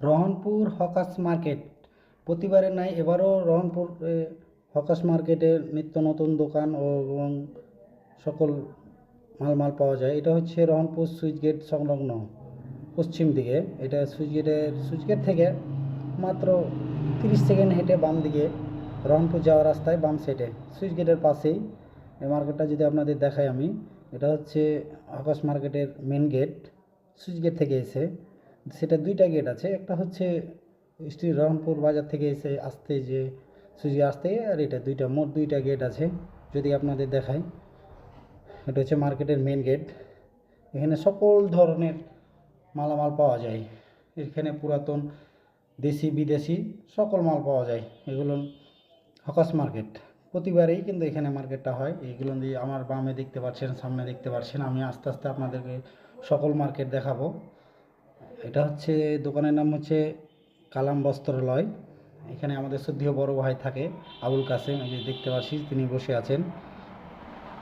Rohanpur hawkers market. প্রতিবারের নাই এবারও রহনপুর হকাস মার্কেটে নিত্য নতুন দোকান ও এবং সকল মালমাল পাওয়া যায়। এটা হচ্ছে রহনপুর সুইচ গেট সংলগ্ন পশ্চিম দিকে। এটা সুইচ গেটের সুইচ গেট থেকে মাত্র তিরিশ সেকেন্ড হেঁটে বাম দিকে রহনপুর যাওয়ার রাস্তায় বাম সাইডে সুইচ গেটের পাশেই। এই মার্কেটটা যদি আপনাদের দেখাই আমি, এটা হচ্ছে আকাশ মার্কেটের মেন গেট সুইচ গেট থেকে এসে সেটা দুইটা গেট আছে। একটা হচ্ছে স্ত্রী রহনপুর বাজার থেকে এসে আসতে যে গেট আসতে, আর এটা দুইটা, মোট দুইটা গেট আছে, যদি আপনাদের দেখাই। এটা হচ্ছে মার্কেটের মেন গেট এখানে সকল ধরনের মালামাল পাওয়া যায়। এখানে পুরাতন দেশি, বিদেশি সকল মাল পাওয়া যায়। এগুলো হকাস মার্কেট প্রতিবারেই কিন্তু এখানে মার্কেটটা হয়। এইগুলো দিয়ে আমার বামে দেখতে পাচ্ছেন, সামনে দেখতে পাচ্ছেন। আমি আস্তে আস্তে আপনাদেরকে সকল মার্কেট দেখাবো। এটা হচ্ছে দোকানের নাম হচ্ছে কালাম বস্ত্রালয়। এখানে আমাদের শ্রদ্ধেয় বড় ভাই থাকে, আবুল কাসেম, এই যে দেখতে পাচ্ছি তিনি বসে আছেন।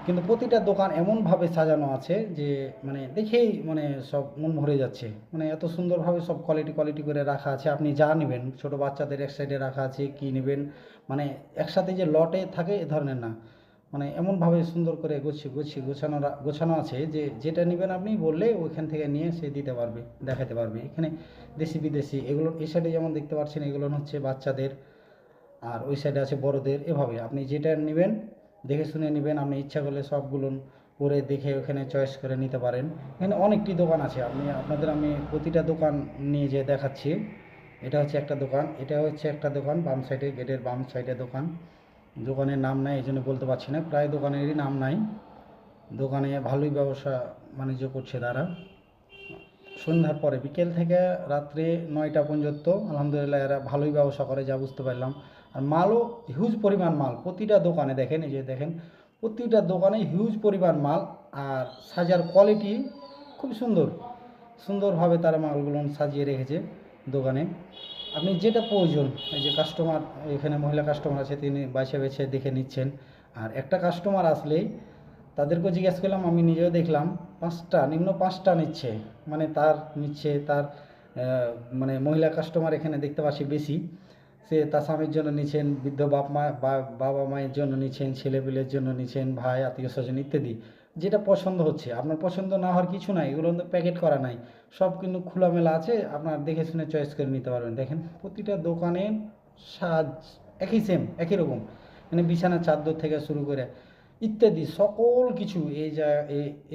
কিন্তু প্রতিটা দোকান এমনভাবে সাজানো আছে যে মানে দেখেই মানে সব মন ভরে যাচ্ছে। মানে এত সুন্দরভাবে সব কোয়ালিটি কোয়ালিটি করে রাখা আছে। আপনি যা নেবেন, ছোট বাচ্চাদের এক সাইডে রাখা আছে, কী নেবেন? মানে একসাথে যে লটে থাকে, এ ধরনের না। মানে এমনভাবে সুন্দর করে গুছিয়ে গুছিয়ে গোছানো গোছানো আছে যে যেটা নেবেন আপনি বললে ওইখান থেকে নিয়ে সে দিতে পারবে, দেখাতে পারবে। এখানে দেশি, বিদেশি এগুলো, এই সাইডে যেমন দেখতে পাচ্ছেন এগুলো হচ্ছে বাচ্চাদের, আর ওই সাইডে আছে বড়দের, এভাবে। আপনি যেটা নেবেন, দেখে শুনে নেবেন, আপনি ইচ্ছা করলে সবগুলো পরে দেখে ওখানে চয়েস করে নিতে পারেন। এখানে অনেকটি দোকান আছে, আপনি, আপনাদের আমি প্রতিটা দোকান নিয়ে যেয়ে দেখাচ্ছি। এটা হচ্ছে একটা দোকান, এটা হচ্ছে একটা দোকান, বাম সাইডে গেটের বাম সাইডে দোকান। দোকানের নাম নাই এই জন্য বলতে পারছি না। প্রায় দোকানেরই নাম নাই। দোকানে ভালোই ব্যবসা বাণিজ্য করছে তারা। সন্ধ্যার পরে, বিকেল থেকে রাত্রে নয়টা পর্যন্ত, আলহামদুলিল্লাহ এরা ভালোই ব্যবসা করে, যা বুঝতে পারলাম। আর মালও হিউজ পরিমাণ মাল। প্রতিটা দোকানে দেখেন, এই যে দেখেন, প্রতিটা দোকানে হিউজ পরিমাণ মাল। আর সাজার কোয়ালিটি খুব সুন্দর। সুন্দরভাবে তারা মালগুলো সাজিয়ে রেখেছে দোকানে। আপনি যেটা প্রয়োজন, এই যে কাস্টমার এখানে মহিলা কাস্টমার আছে, তিনি বাছে বেছে দেখে নিচ্ছেন। আর একটা কাস্টমার আসলেই তাদেরকেও জিজ্ঞেস করলাম, আমি নিজেও দেখলাম, পাঁচটা, নিম্ন পাঁচটা নিচ্ছে। মানে তার নিচ্ছে, তার মানে মহিলা কাস্টমার এখানে দেখতে পাচ্ছি বেশি। সে তার স্বামীর জন্য নিচ্ছেন, বৃদ্ধ বাপ মা বাবা মায়ের জন্য নিচ্ছেন, ছেলেপিলের জন্য নিচ্ছেন, ভাই, আত্মীয় স্বজন ইত্যাদি। যেটা পছন্দ হচ্ছে। আপনার পছন্দ না হওয়ার কিছু নাই, এগুলো কিন্তু প্যাকেট করা নাই। সব কিন্তু খোলামেলা আছে, আপনার দেখে শুনে চয়েস করে নিতে পারবেন। দেখেন, প্রতিটা দোকানের সাজ একই সেম একই রকম। মানে বিছানা চাদর থেকে শুরু করে ইত্যাদি, সকল কিছু এই যা,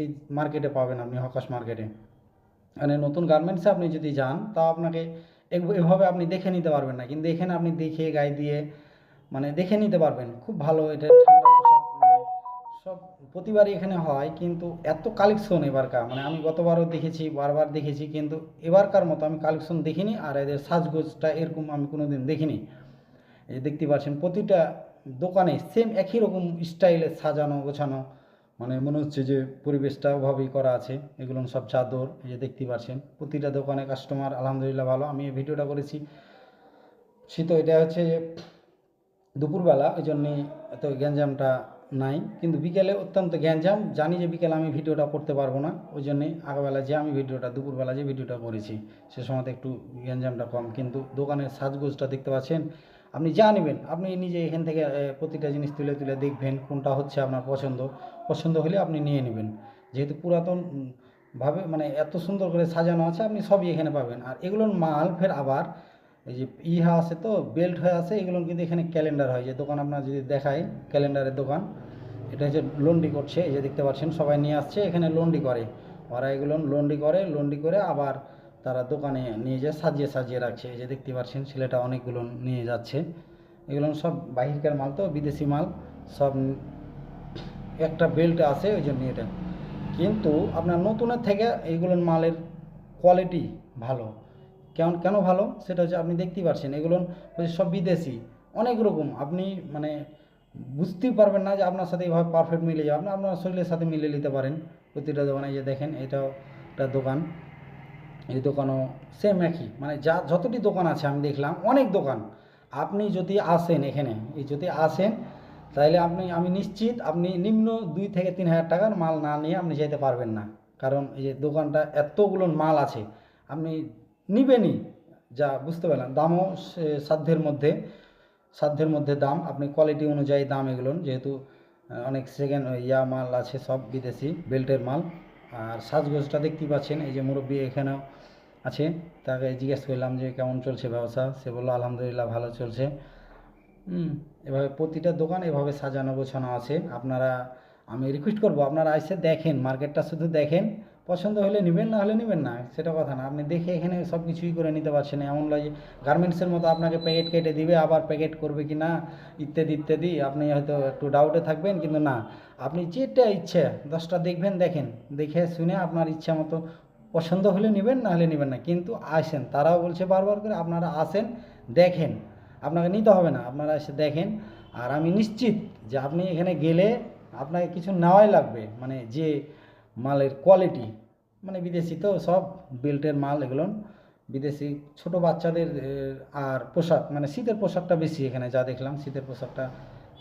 এই মার্কেটে পাবেন আপনি, হকাশ মার্কেটে মানে নতুন গার্মেন্টসে আপনি যদি যান তা আপনাকে এভাবে আপনি দেখে নিতে পারবেন না। কিন্তু এখানে আপনি দেখে, গায়ে দিয়ে মানে দেখে নিতে পারবেন। খুব ভালো এটা প্রতিবারই এখানে হয়, কিন্তু এত কালেকশন এবারকার। মানে আমি গতবারও দেখেছি, বারবার দেখেছি, কিন্তু এবারকার মতো আমি কালেকশন দেখিনি, আর এদের সাজগোজটা এরকম আমি কোনোদিন দেখিনি। এই দেখতে পাচ্ছেন, প্রতিটা দোকানে সেম একই রকম স্টাইলে সাজানো, গোছানো। মানে মনে হচ্ছে যে পরিবেশটা ওভাবেই করা আছে, এগুলো সব চাদর, এই যে দেখতে পাচ্ছেন, প্রতিটা দোকানে কাস্টমার আলহামদুলিল্লাহ ভালো, আমি এই ভিডিওটা করেছি। শীত এটা হচ্ছে দুপুরবেলা ওই জন্যে এত গ্যাঞ্জামটা নাই, কিন্তু বিকেলে অত্যন্ত গ্যাঞ্জাম। জানি যে বিকেলে আমি ভিডিওটা করতে পারব না, ওই জন্যে আগেবেলা যে আমি ভিডিওটা, দুপুরবেলা যে ভিডিওটা করেছি, সে সময়তে একটু গ্যাঞ্জামটা কম। কিন্তু দোকানের সাজগোজটা দেখতে পাচ্ছেন, আপনি যা নেবেন, আপনি নিজে এখান থেকে প্রতিটা জিনিস তুলে তুলে দেখবেন কোনটা হচ্ছে আপনার পছন্দ। পছন্দ হলে আপনি নিয়ে নেবেন। যেহেতু পুরাতন ভাবে মানে এত সুন্দর করে সাজানো আছে, আপনি সবই এখানে পাবেন। আর এগুলোর মাল ফের আবার এই যে ইহা আছে তো, বেল্ট হয়ে আছে, এগুলো কিন্তু এখানে ক্যালেন্ডার হয়। যে দোকান আপনার যদি দেখায় ক্যালেন্ডারের দোকান, এটা হচ্ছে লন্ডি করছে, এই যে দেখতে পাচ্ছেন, সবাই নিয়ে আসছে, এখানে লন্ডি করে। ওরা এগুলো লন্ডি করে লন্ডি করে আবার তারা দোকানে নিয়ে যায়, সাজিয়ে সাজিয়ে রাখছে। এই যে দেখতে পাচ্ছেন, ছেলেটা অনেকগুলো নিয়ে যাচ্ছে। এগুলো সব বাহিরকার মাল তো, বিদেশি মাল, সব একটা বেল্ট আছে, ওই জন্য এটা। কিন্তু আপনার নতুনের থেকে এইগুলোর মালের কোয়ালিটি ভালো। কেমন, কেন ভালো? সেটা হচ্ছে আপনি দেখতেই পাচ্ছেন এগুলো হচ্ছে সব বিদেশি। অনেক রকম। আপনি মানে বুঝতেই পারবেন না যে আপনার সাথে এইভাবে পারফেক্ট মিলে যাবে আপনি, আপনার শরীরের সাথে মিলে নিতে পারেন। প্রতিটা দোকানে যে দেখেন, এটাও একটা দোকান। এই দোকানও সেম একই। মানে যা, যতটি দোকান আছে আমি দেখলাম, অনেক দোকান। আপনি যদি আসেন এখানে, এই যদি আসেন, তাহলে আপনি, আমি নিশ্চিত আপনি নিম্ন দুই থেকে তিন হাজার টাকার মাল না নিয়ে আপনি যেতে পারবেন না। কারণ এই যে দোকানটা এতগুলো মাল আছে। আপনি নিবেনই। যা বুঝতে পারলাম। দামও সাধ্যের মধ্যে সাধ্যের মধ্যে দাম। আপনি কোয়ালিটি অনুযায়ী দাম এগুলো যেহেতু অনেক সেকেন্ড ইয়া মাল আছে, সব বিদেশি বেল্টের মাল। আর সাজগোজটা দেখতেই পাচ্ছেন। এই যে মুরব্বী এখানেও আছে। তাকে জিজ্ঞেস করলাম যে, কেমন চলছে ব্যবসা? সে বলল, আলহামদুলিল্লাহ ভালো চলছে। এভাবে প্রতিটা দোকান এভাবে সাজানো গোছানো আছে। আপনারা, আমি রিকোয়েস্ট করব, আপনারা এসে দেখেন মার্কেটটা শুধু দেখেন। পছন্দ হলে নেবেন, না হলে নেবেন না, সেটা কথা না। আপনি দেখে এখানে সব কিছুই করে নিতে পারছেন এমন নয় যে গার্মেন্টসের মতো আপনাকে প্যাকেট কেটে দিবে, আবার প্যাকেট করবে কি না, ইত্যাদি ইত্যাদি। আপনি হয়তো একটু ডাউটে থাকবেন, কিন্তু না। আপনি যেটা ইচ্ছে, দশটা দেখবেন, দেখেন। দেখে শুনে আপনার ইচ্ছা মতো পছন্দ হলে নেবেন, না হলে নেবেন না। কিন্তু আসেন, তারাও বলছে বারবার করে, আপনারা আসেন, দেখেন। আপনাকে নিতে হবে না। আপনারা এসে দেখেন। আর আমি নিশ্চিত যে আপনি এখানে গেলে আপনাকে কিছু নেওয়াই লাগবে। মানে যে মালের কোয়ালিটি মানে বিদেশি তো সব বেল্টের মাল এগুলো বিদেশি। ছোট বাচ্চাদের আর পোশাক মানে শীতের পোশাকটা বেশি এখানে, যা দেখলাম শীতের পোশাকটা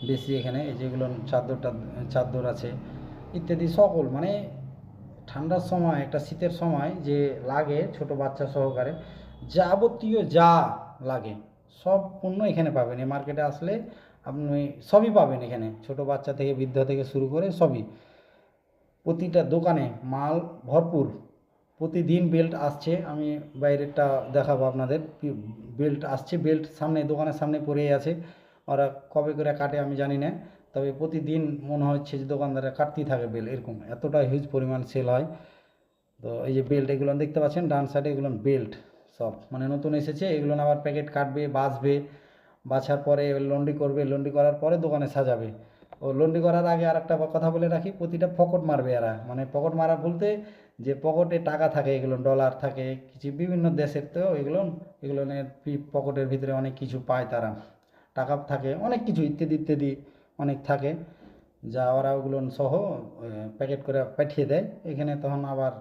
বেশি এখানে, এই যেগুলো চাদরটা চাদর আছে, ইত্যাদি সকল মানে ঠান্ডার সময়, একটা শীতের সময় যে লাগে ছোট বাচ্চা সহকারে, যাবতীয় যা লাগে, সব পণ্য এখানে পাবেন। এই মার্কেটে আসলে আপনি সবই পাবেন এখানে, ছোট বাচ্চা থেকে বৃদ্ধ থেকে শুরু করে সবই। প্রতিটা দোকানে মাল ভরপুর। প্রতিদিন বেল্ট আসছে, আমি বাইরেরটা দেখাবো আপনাদের। বেল্ট আসছে, বেল্ট সামনে, দোকানের সামনে পড়েই আছে। ওরা কবে করে কাটে আমি জানি না, তবে প্রতিদিন মনে হচ্ছে যে দোকানদাররা কাটতেই থাকে বেল এরকম। এতটা হিউজ পরিমাণ সেল হয়। তো এই যে বেল্ট এগুলো দেখতে পাচ্ছেন, ডান সাইডে এগুলো বেল্ট সব। মানে নতুন এসেছে, এগুলো আবার প্যাকেট কাটবে বাছবে বাছার পরে লন্ডি করবে লন্ডি করার পরে দোকানে সাজাবে। ও লন্ডি করার আগে আর একটা কথা বলে রাখি, প্রতিটা পকেট মারবে এরা। মানে পকেট মারা বলতে যে পকেটে টাকা থাকে, এগুলো ডলার থাকে, কিছু বিভিন্ন দেশের তো এগুলো এগুলো পকেটের ভিতরে অনেক কিছু পায় তারা। টাকা থাকে, অনেক কিছু ইত্যাদি ইত্যাদি অনেক থাকে, যা ওরা ওগুলো সহ প্যাকেট করে পাঠিয়ে দেয়। এখানে তখন আবার